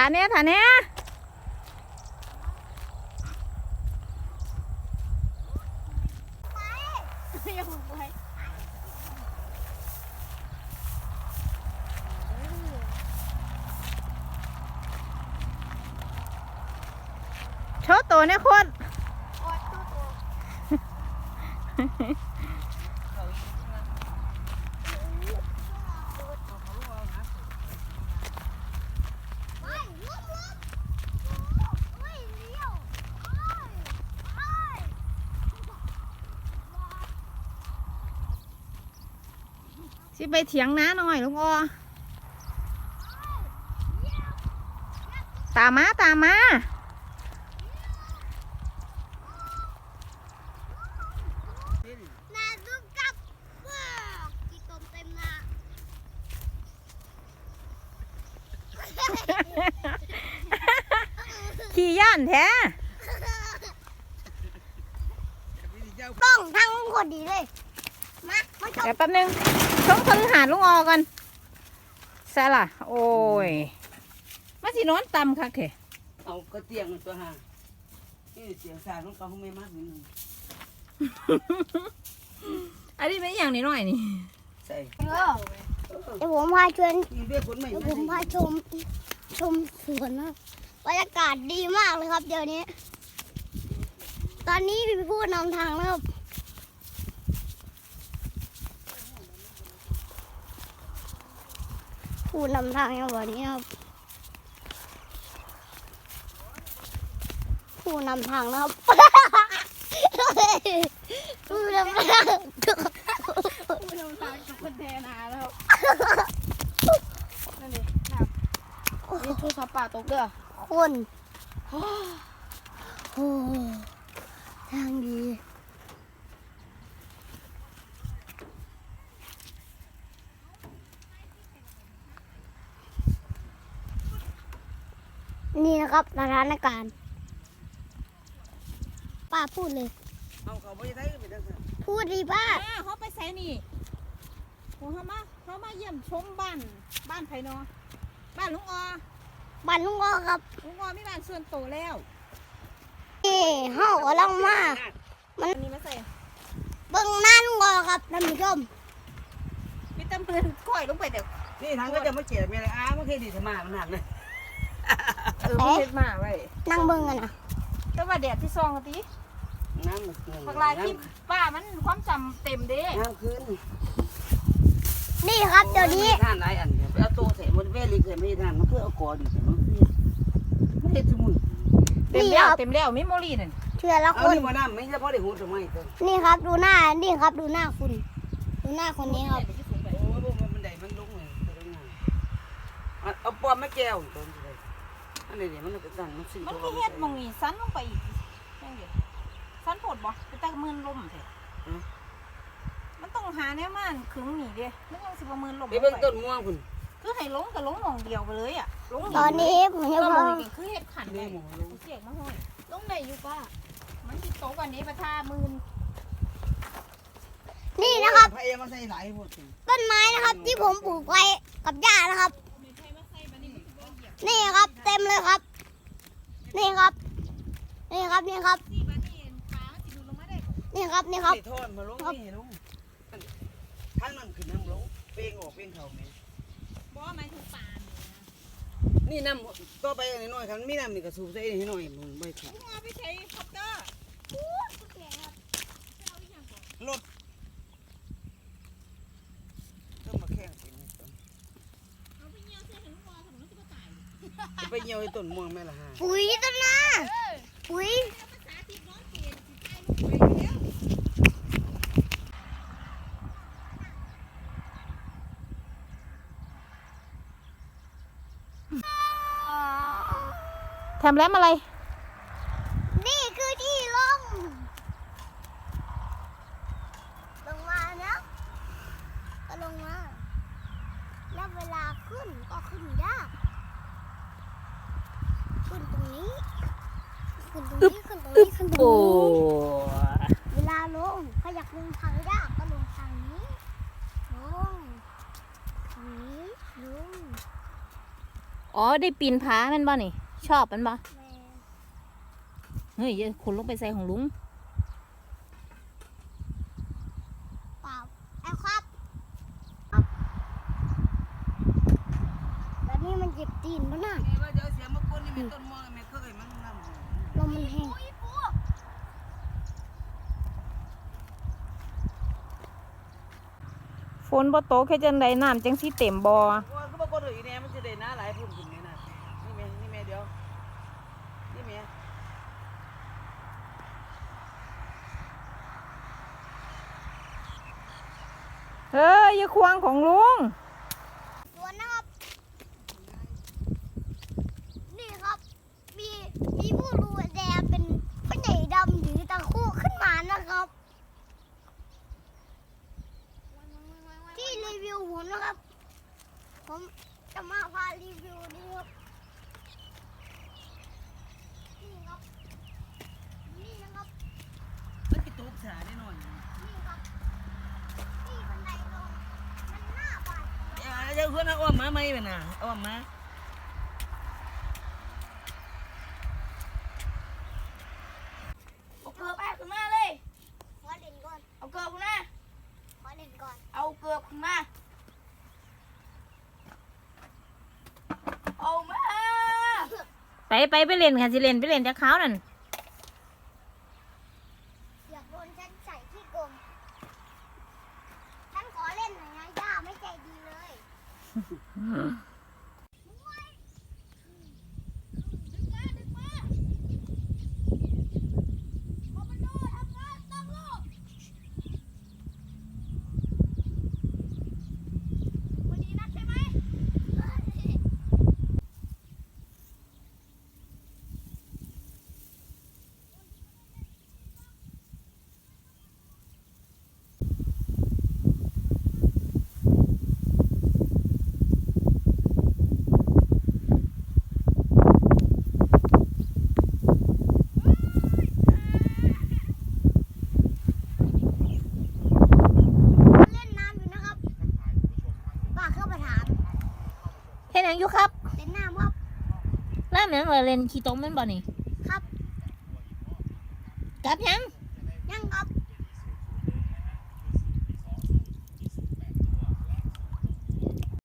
ฐานเนี้ยฐานเนี้ยโชว์ตัวเนี่ยคน สิไปเถียงน้าหน่อยลุงออตามมาตามมานาดุกกับว้าวกี่ตมเต็มหน้าขี่ย่านแท้ต้องทั้งคนดีเลยมามาชม เดี๋ยวแป๊บนึงชงคนหาลุงออก่อนใช่ล่ะ โอ้ยมาสินอนต่ำค่ะเคเอากระเตียงตัวห่างนี่เสียงสายของเขาเขาไม่มากนิดนึงอันนี้เป็นอย่างนี้หน่อยนี่ใส่เดี๋ยวผมพาชวนนี่เรียกคนใหม่เดี๋ยวมาผมพาชม ชมสวนนะบรรยากาศดีมากเลยครับ เดี๋ยวนี้ ตอนนี้พี่พูดนำทางแล้วครับ พูดนำทางอย่างวันนี้ครับผู้นำทางนะครับผู้นำทางน้ำตาจุกคนแทนาแล้วนั่นดินี่ทูสป่าตกเด้อคนโอ้ทางดี นี่นะครับสถานการณ์ป้าพูดเลย เอาเขาไม่ได้ไปทั้งนั้นพูดดีป้าอ่าเขาไปใส่นี่โอ้เขามาเขามาเยี่ยมชมบ้าน บ้านไผเนอบ้านลุงออบันลุงก็ครับลุงออมีบ้านส่วนตัวแล้วนี่เฮากำลังมา อันนี้มาใส่เบิ่งหน้าลุงก็ครับท่านผู้ชมพี่ตำเปือนก้อยลงไปเดี๋ยวนี่ทางก็จะมาเจ็บอะไรอ้าไม่เคยดีสมาขนาดเลย เออไม่เฮ็ดมาไว้นั่งเบิ่งกันนะแต่ว่าแดดที่ซองกะติน้ำมันผักลายที่ป้ามันความจำเต็มเด้น้ำคืนนี่ครับเดี๋ยวนี้ท่านหลายอันไปเอาโตใส่มันเวลิเคยไม่ทานมันเพื่อเอากอดีแต่มันไม่ได้สมุนเต็มแล้วเต็มแล้วมิโมรีนั่นเชื่อละเอาคนนี่มาน้ำไม่ใช่เพราะได้หูทำไมตัวนี่ครับดูหน้านี่ครับดูหน้าคุณดูหน้าคนนี้ครับโอ้ยมันมันได้มันลุกเลยเอาปอมไม่แก้วตัวนี้เลย อันนี้เดี๋ยวมันจะสั่นมันสิ่งมันก็เฮ็ดหมองนี่สันลงไปอีกยังเดียวสันโผดบ่ไปตะมืนลมเถอะมันต้องหาแนวมันขึงหนีเด้มันยังสิบ่มืนลมไปเบิ่งต้นม่วงคุณคือให้ลงก็ลงหมองเดียวไปเลยอะลงตอนนี้ผมจะก็พมาองนี่คือเฮ็ดขันนี่ได้หมูลงเสียกมาห้อยลงไหนอยู่ป้ามันสิโตกว่านี้ประทามืนนี่นะครับพายมาใส่หลายหมดต้นไม้นะครับที่ผมปลูกไว้กับหญ้านะครับ นี่ครับเต็มเลยครับ นี่ครับ นี่ครับนี่ครับ นี่บัดนี้ขาสิดูลงมาได้นี่ครับนี่ครับใส่ทอดมาลงนี่ลงท่านมันขึ้นน้ำลงเป้งออกเป้งเขาแม่บ่หมายถึงปานนี่น้ำต่อไปอันนี้น้อยคันมีน้ำนี่ก็สูบใส่นี่หน่อยมึงไม่ขาด ลุงเอาไปใช้คอปเตอร์ รถต้องมาแข่งเป็น เอาไปเหี่ยวใส่ให้ลุงอถนนสิบ่ตาย จะไปเหี่ยวไอ้ต้นม่วงแม่ละฮะปุ๋ยต้นหน้าปุ๋ยภาษาที่น้องเปลี่ยนสิตายลงไปแล้วทำแล้วอะไร นี่คือที่ลงลงมานะก็ลงมา แล้วเวลาขึ้นก็ขึ้นยาก ขึ้นตรงนี้ ขึ้นตรงนี้ขึ้นตรงนี้ขึ้นตรงโอ้นี้เวลาลงถ้าอยากลงทางยากก็ลงทางนี้ลงทางนี้ลงออ๋อได้ปีนผาแมันบ่นี่ ชอบแมันบ่แม่เฮ้ยอย่าขุนลงไปใส่ของลุงเปล่าไอ้ครับแบบนี้มันเจ็บตีนปะน่ะนี่ว่าเดี๋ยวเสียมาคนนี่แม่ต้นม่วงแม่เคยมันนำ ลมมันแห้ง ฝ นบ่โตแค่จังใดน้ำจังสิเต็มบ่อว่าก็บ่คนอีแน่มันสิได้น้าหลายพุ่นขึ้นนี่น่ะนี่แม่นี่แม่เดี๋ยวนี่แม่เฮ้ยอย่าควงของลุงสวนนะครับ นี่ครับ มี มีผู้ดูแลเป็นผู้ใหญ่ดำถือตะคู่ขึ้นมานะครับ ที่รีวิวผมนะครับ ผมจะมาพารีวิวนี่ครับ นี่ครับ นี่นะครับ มันสิตกฉาได้หน่อย นี่ครับ นี่บันไดลง มันหน้าบาด เจ็บอย่าอย่าเพิ่นเอาอ้อมมาไหมแม่น่ะเอาอ้อมมาเอาเกลือไปขึ้นมาเลย ขอเล่นก่อน เอาเกลือขึ้นมาขอเล่นก่อน เอาเกลือขึ้นมา เอามา ไปไปไปเล่นค่ะสิเล่นไปเล่นจักเขานั่น ห็นย่งอยู่ครับเล่นน้ำครับแล้วเหมือนเราเล่นขี้ต้มแม่นบ่นี่ครับ กลับยังยังครับ